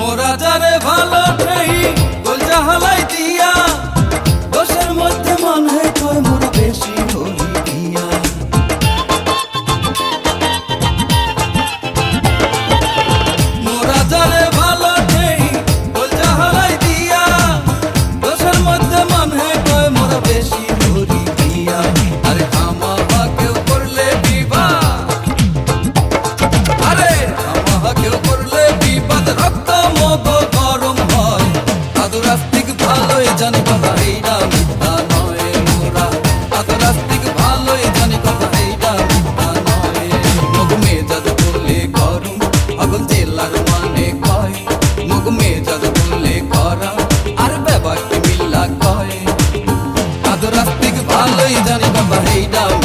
মোরা যারে ভালো জানি কথা ভালোই জানি কথা বললে করুম পাগল জেলার মানে কয়? মগ মেজাজ বললে করা, আর ব্যবাকে মিল্লা কয়? এত রাস্তিক ভালোই জানি কথা, এইটা